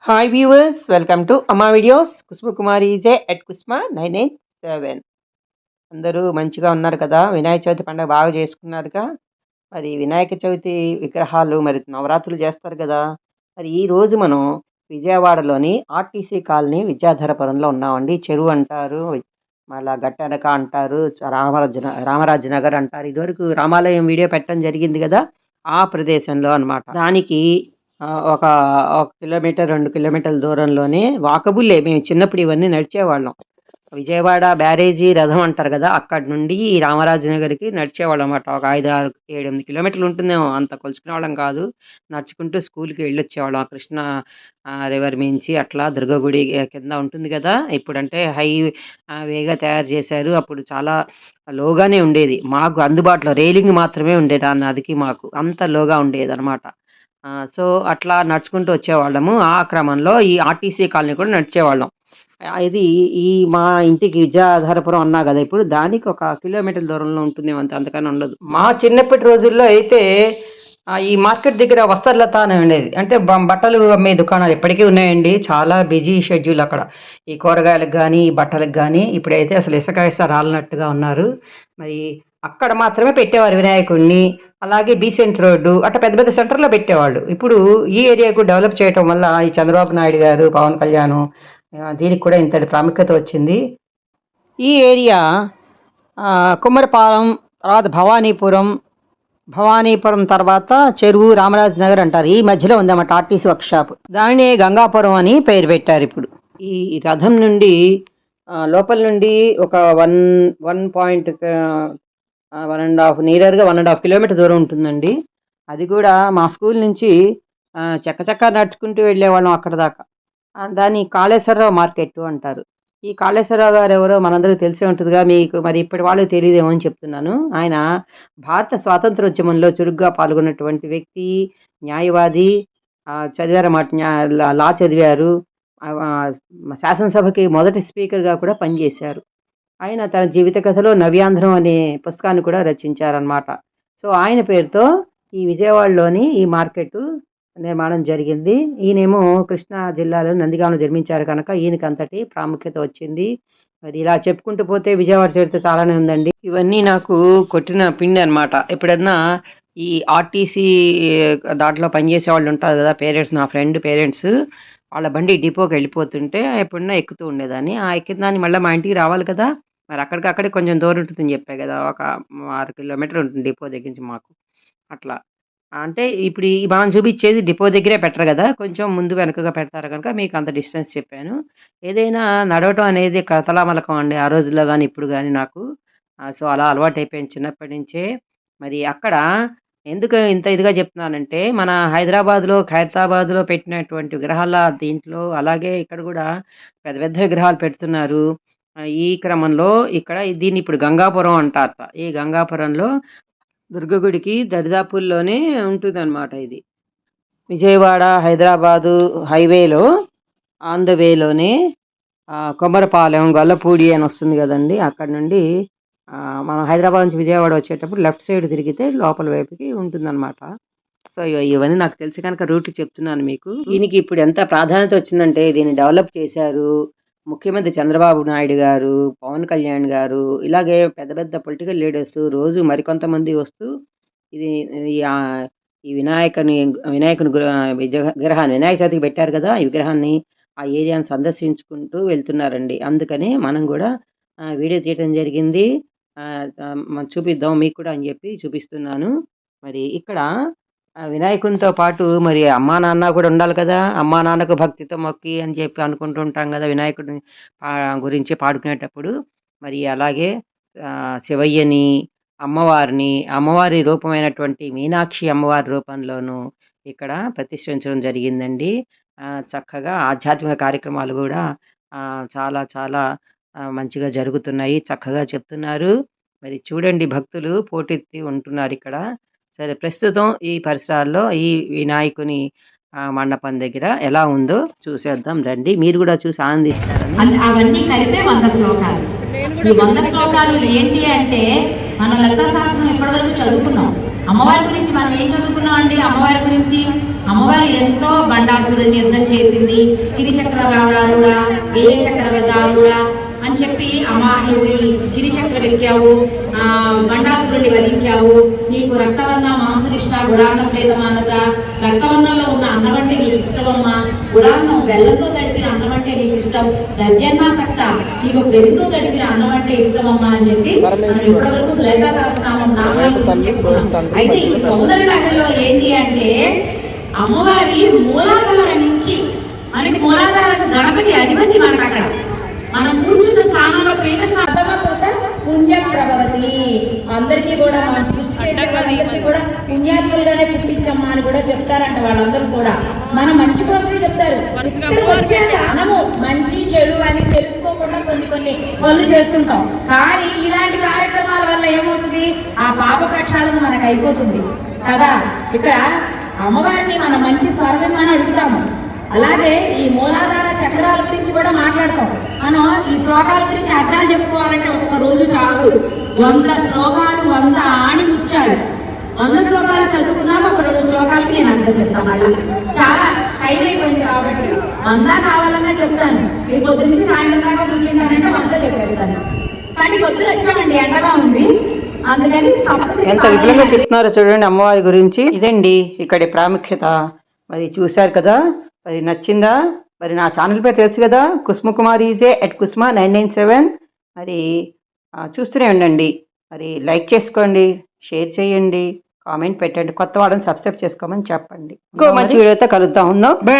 Hi viewers welcome to Amma videos Kusuma Kumari J at Kusma nine nine seven అందరూ మంచిగా ఉన్నారు కదా? వినాయక చవితి పండుగ బాగా చేసుకున్నారుగా? మరి వినాయక చవితి విగ్రహాలు మరి నవరాత్రులు చేస్తారు కదా? మరి ఈ రోజు మనం విజయవాడలోని ఆర్టీసీ కాలనీ విద్యాధరపురంలో ఉన్నామండి. చెరువు అంటారు మళ్ళా గట్టెనక అంటారు చ- రామరాజ రామరాజ నగర్ అంటారు. ఇదివరకు రామాలయం వీడియో పెట్టడం జరిగింది కదా? ఆ ప్రదేశంలో అన్నమాట. దానికి ఒక ఒక కిలోమీటర్ రెండు కిలోమీటర్ల దూరంలోనే వాకబుల్లే మేము చిన్నప్పుడు ఇవన్నీ నడిచేవాళ్ళం. విజయవాడ బ్యారేజీ రథం అంటారు కదా అక్కడ నుండి ఈ రామరాజనగర్కి నడిచేవాళ్ళం అన్నమాట. ఒక ఐదు ఆరు ఏడు ఎనిమిది కిలోమీటర్లు ఉంటుందేమో అంత కొలుచుకునే వాళ్ళం కాదు. నడుచుకుంటూ స్కూల్కి వెళ్ళొచ్చేవాళ్ళం. ఆ కృష్ణ రివర్ మించి అట్లా దుర్గగుడి కింద ఉంటుంది కదా ఇప్పుడంటే హై వేగా తయారు చేశారు. అప్పుడు చాలా లోగానే ఉండేది. మాకు అందుబాటులో రైలింగ్ మాత్రమే ఉండేది ఆ నదికి మాకు. అంత లోగా ఉండేది అనమాట సో, అట్లా నడుచుకుంటూ వచ్చేవాళ్ళము. ఆ క్రమంలో ఈ ఆర్టీసీ కాలనీ కూడా నడిచేవాళ్ళం. ఇది ఈ మా ఇంటికి విద్యాధారపురం అన్నా కదా ఇప్పుడు దానికి ఒక కిలోమీటర్ దూరంలో ఉంటుంది అంత అంతకన్నా ఉండదు. మా చిన్నప్పటి రోజుల్లో అయితే ఈ మార్కెట్ దగ్గర వస్త్రలత అని ఉండేది. అంటే బట్టలు అమ్మే దుకాణాలు ఇప్పటికీ ఉన్నాయండి. చాలా బిజీ షెడ్యూల్ అక్కడ. ఈ కూరగాయలకు కానీ ఈ బట్టలకు కానీ ఇప్పుడైతే అసలు ఇసుక ఇసుక రాలినట్టుగా ఉన్నారు. మరి అక్కడ మాత్రమే పెట్టేవారు వినాయకుడిని. అలాగే బీసెంట్ రోడ్డు అట్లా పెద్ద పెద్ద సెంటర్‌లో పెట్టేవాళ్ళు. ఇప్పుడు ఈ ఏరియాకు డెవలప్ చేయటం వల్ల ఈ చంద్రబాబు నాయుడు గారు, పవన్ కళ్యాణ్ దీనికి కూడా ఇంతటి ప్రాముఖ్యత వచ్చింది. ఈ ఏరియా కుమ్మరపాలెం తర్వాత భవానీపురం, భవానీపురం తర్వాత చెరువు, రామరాజ్ నగర్ అంటారు. ఈ మధ్యలో ఉందన్నమాట ఆర్టీసీ వర్క్ షాప్. దానినే గంగాపురం అని పేరు పెట్టారు ఇప్పుడు. ఈ రథం నుండి లోపల నుండి ఒక 1, 1 పాయింట్ వన్ అండ్ హాఫ్ నియర్‌గా 1 ½ కిలోమీటర్ దూరం ఉంటుందండి. అది కూడా మా స్కూల్ నుంచి చక్కచక్క చకచకా నడుచుకుంటూ వెళ్ళేవాళ్ళం అక్కడి దాకా. దాన్ని కాళేశ్వరరావు మార్కెట్టు అంటారు. ఈ కాళేశ్వరరావు గారు ఎవరో మనందరికీ తెలిసే ఉంటుందిగా మీకు మరి ఇప్పటి వాళ్ళకి తెలియదేమో అని చెప్తున్నాను. ఆయన భారత స్వాతంత్రోద్యమంలో చురుగ్గా పాల్గొన్నటువంటి వ్యక్తి, న్యాయవాది. చదివారు చదివారన్నమాట లా చదివారు. శాసనసభకి మొదటి స్పీకర్‌గా కూడా పనిచేశారు. ఆయన తన జీవిత కథలో 'నవ్యాంధ్రం' అనే పుస్తకాన్ని కూడా రచించారనమాట సో, ఆయన పేరుతో ఈ విజయవాడలోని ఈ మార్కెట్ నిర్మాణం జరిగింది. ఈయనేమో కృష్ణా జిల్లాలో నందిగామలో జన్మించారు కనుక ఈయనకి అంతటి ప్రాముఖ్యత వచ్చింది. మరి ఇలా చెప్పుకుంటూ పోతే విజయవాడ చరిత్ర చాలానే ఉందండి. ఇవన్నీ నాకు కొట్టిన పిండి అనమాట ఎప్పుడన్నా ఈ ఆర్టీసీ దాంట్లో పనిచేసే వాళ్ళు ఉంటారు కదా! పేరెంట్స్ నా ఫ్రెండ్ పేరెంట్స్ వాళ్ళ బండి డిపోకి వెళ్ళిపోతుంటే ఎప్పుడన్నా ఎక్కుతూ ఉండేదాన్ని. ఆ ఎక్కిన దాన్ని మళ్ళీ మా ఇంటికి రావాలి కదా! మరి అక్కడికక్కడికి కొంచెం దూరం ఉంటుందని చెప్పా కదా! ఒక ఆరు కిలోమీటర్ ఉంటుంది డిపో దగ్గర నుంచి మాకు. అట్లా. అంటే ఇప్పుడు ఈ మనం చూపించేది డిపో దగ్గరే పెట్టరు కదా! కొంచెం ముందు వెనకగా పెడతారు కనుక మీకు అంత డిస్టెన్స్ చెప్పాను. ఏదైనా నడవటం అనేది కథలామలకం అండి. ఆ రోజుల్లో కానీ ఇప్పుడు కానీ నాకు. సో, అలా అలవాటైపోయింది చిన్నప్పటి నుంచే. మరి అక్కడ ఎందుకు ఇంత ఇదిగా చెప్తున్నానంటే మన హైదరాబాద్‌లో, ఖైరతాబాద్‌లో పెట్టినటువంటి విగ్రహాల దీంట్లో అలాగే ఇక్కడ కూడా పెద్ద పెద్ద విగ్రహాలు పెడుతున్నారు. ఈ క్రమంలో ఇక్కడ దీన్ని ఇప్పుడు గంగాపురం అంటారట. ఈ గంగాపురంలో దుర్గ గుడికి దరిదాపుల్లోనే ఉంటుందన్నమాట ఇది. విజయవాడ, హైదరాబాదు హైవేలో ఆన్ ద వేలోనే ఆహ్, కొమ్మరపాలెం, గొల్లపూడి అని వస్తుంది కదండీ! అక్కడి నుండి మనం హైదరాబాద్ నుంచి విజయవాడ వచ్చేటప్పుడు లెఫ్ట్ సైడ్ తిరిగితే లోపల వైపుకి ఉంటుందన్నమాట. సో, ఇవన్నీ నాకు తెలిసి కనుక రూట్ చెప్తున్నాను మీకు. దీనికి ఇప్పుడు ఎంత ప్రాధాన్యత వచ్చిందంటే దీన్ని డెవలప్ చేశారు. ముఖ్యమంత్రి చంద్రబాబు నాయుడు గారు, పవన్ కళ్యాణ్ గారు ఇలాగే పెద్ద పెద్ద పొలిటికల్ లీడర్స్ రోజు మరికొంతమంది వస్తూ ఇది ఈ ఈ వినాయకుని వినాయకుని విగ్రహాన్ని వినాయక చవితికి పెట్టారు కదా! ఈ విగ్రహాన్ని ఆ ఏరియాని సందర్శించుకుంటూ వెళ్తున్నారండి. అందుకని మనం కూడా వీడియో తీయటం జరిగింది. చూపిద్దాం మీకు కూడా అని చెప్పి చూపిస్తున్నాను. మరి ఇక్కడ వినాయకునితో పాటు మరి అమ్మా, నాన్న కూడా ఉండాలి కదా! అమ్మా, నాన్నకు భక్తితో మొక్కి అని చెప్పి అనుకుంటూ ఉంటాం కదా! వినాయకుడిని గురించి పాడుకునేటప్పుడు. మరి అలాగే శివయ్యని, అమ్మవారిని, అమ్మవారి రూపమైనటువంటి మీనాక్షి అమ్మవారి రూపంలోనూ ఇక్కడ ప్రతిష్ఠించడం జరిగిందండి. చక్కగా ఆధ్యాత్మిక కార్యక్రమాలు కూడా చాలా చాలా మంచిగా జరుగుతున్నాయి. చక్కగా చెప్తున్నారు. మరి చూడండి భక్తులు పోటెత్తి ఉంటున్నారు ఇక్కడ సరే ప్రస్తుతం ఈ పరిసరాల్లో ఈ వినాయకుని మండపం దగ్గర ఎలా ఉందో చూసేద్దాం రండి. మీరు కూడా చూసి ఆనందిస్తారు అవన్నీ కలిపే వంద శ్లోకాలు. ఈ వంద శ్లోకాలు ఏంటి అంటే మనం లలిత శాస్త్రం ఇప్పటివరకు చదువుకున్నాం. అమ్మవారి గురించి మనం ఏం చదువుకున్నాం అండి? అమ్మవారి గురించి? అమ్మవారు ఎంతో బండాసురుడిని యుద్ధం చేసింది. గిరిచక్రదారుడా ఏ చక్రదారుడా ఈ గిరిచక్ర ఎక్కావు ఆ బండాసురుడిని వధించావు నీకు రక్తవర్ణ మాంసనిష్ట గుడాన్న ప్రేతమానత రక్తవర్ణంలో ఉన్న అన్నం అంటే నీకు ఇష్టమమ్మా గుడాన్నం బెల్లంతో తడిపిన అన్నం అంటే నీకు ఇష్టం. రద్యన్నా సక్త నీకు పెరుగుతో తడిపిన అన్నం అంటే ఇష్టమమ్మా అని చెప్పి ఇప్పటివరకు సహస్రనామం నామాల చెప్పుకున్నాం. అయితే ఈ సౌందర్య నగర్లో ఏంటి అంటే అమ్మవారి మూలాధార నుంచి మనకి మూలాధార గణపతి అధిపతి మనకు అక్కడ. మనం కూర్చున్న స్థానంలో పీఠ సాధమతోట పుణ్య ప్రభవతి అందరికీ కూడా మన సృష్టి చేసే వాళ్ళందరికీ కూడా పుణ్యాత్ములుగానే పుట్టించమ్మా అని కూడా చెప్తారంట వాళ్ళందరూ కూడా. మన మంచి కోసమే చెప్తారు. వచ్చాక మనము మంచి చెడు అని తెలుసుకోకుండా కొన్ని కొన్ని పనులు చేస్తుంటాం. కానీ ఇలాంటి కార్యక్రమాల వల్ల ఏమవుతుంది? ఆ పాప ప్రక్షాళన మనకు అయిపోతుంది. కదా? ఇక్కడ అమ్మవారిని మనం మంచి స్వరమని అడుగుతాము. అలాగే ఈ మూలాధార చక్రాల గురించి కూడా మాట్లాడతాం. మనం ఈ శ్లోకాల గురించి అర్థాలు చెప్పుకోవాలంటే ఒక్క రోజు చాలు. వంద శ్లోకాలు వంద ఆణి ముచ్చారు వంద శ్లోకాలు చదువుకున్నాక ఒక రెండు శ్లోకాలకి నేను అర్థం చెప్తాను మళ్ళీ. చాలా టైం అయిపోయింది కాబట్టి. వంద కావాలన్నా చెప్తాను. మీరు పొద్దు నుంచి సాయంత్రం దాకా కూర్చుంటానంటే వంద చెప్పేస్తాను. కానీ పొద్దున వచ్చామండి ఎండగా ఉంది. అందుకని ఎంత విపులంగా చెప్తున్నారో చూడండి అమ్మవారి గురించి. ఇదండి ఇక్కడి ప్రాముఖ్యత. మరి చూశారు కదా? మరి నచ్చిందా? మరి నా ఛానల్ పేరు తెలుసు కదా? Kusma Kumar E J at Kusma nine nine seven. మరి చూస్తూనే ఉండండి. మరి లైక్ చేసుకోండి షేర్ చేయండి కామెంట్ పెట్టండి కొత్త వాళ్ళని సబ్స్క్రైబ్ చేసుకోమని చెప్పండి. ఇంకో మంచి వీడియోతో కలుద్దాం. ఉందాం బై